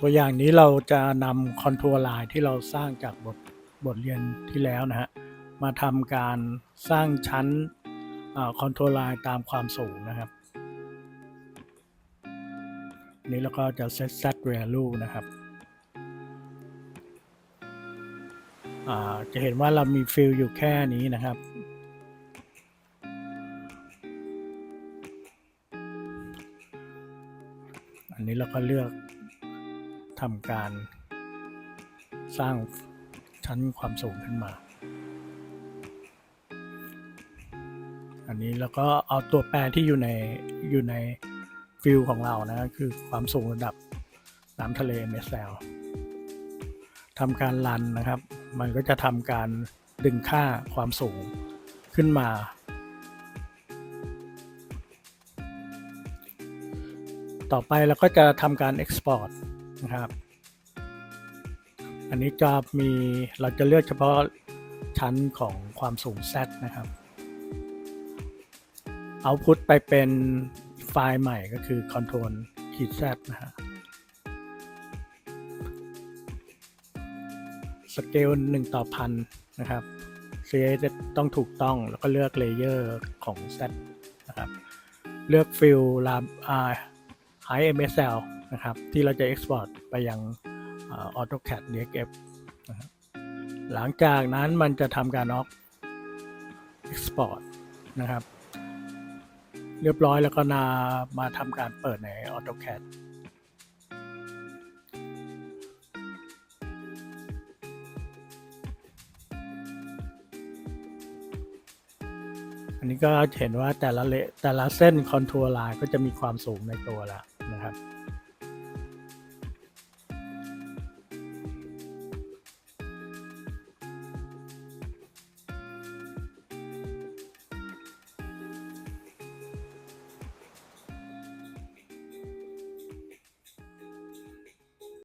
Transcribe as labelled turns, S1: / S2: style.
S1: ตัวอย่างนี้เราจะนำคอนโทรลไลน์ที่เราสร้างจากบทบทเรียนที่แล้วนะฮะมาทำการสร้างชั้นคอนโทรลไลน์ตามความสูงนะครับอันนี้เราก็จะ set set value นะครับ จะเห็นว่าเรามีฟิลอยู่แค่นี้นะครับ อันนี้เราก็เลือก ทำการสร้างชั้นความสูงขึ้นมา อันนี้เราก็เอาตัวแปรที่อยู่ในอยู่ในฟิลของเรานะคือความสูงระดับน้ำทะเล MSL ทำการรันนะครับ มันก็จะทำการดึงค่าความสูงขึ้นมา ต่อไปเราก็จะทำการ Export นะครับ อันนี้จะมีเราจะเลือกเฉพาะชั้นของความสูง Z นะครับเอาพุตไปเป็นไฟล์ใหม่ก็คือ Control ขีด Z นะฮะสเกล1ต่อพันนะครับ CA จะต้องถูกต้องแล้วก็เลือกเลเยอร์ของ Z นะครับ เลือกฟิลลาอ่า High MSL นะครับที่เราจะ Export ไปยังอ่า AutoCAD DXF นะครับหลังจากนั้นมันจะทำการ off export นะครับ เรียบร้อยแล้วก็นามาทำการเปิดใน AutoCAD อันนี้ก็เห็นว่าแต่ละเลแต่ละเส้นคอนทัวร์ไลน์ก็จะมีความสูงในตัวแล้วนะครับ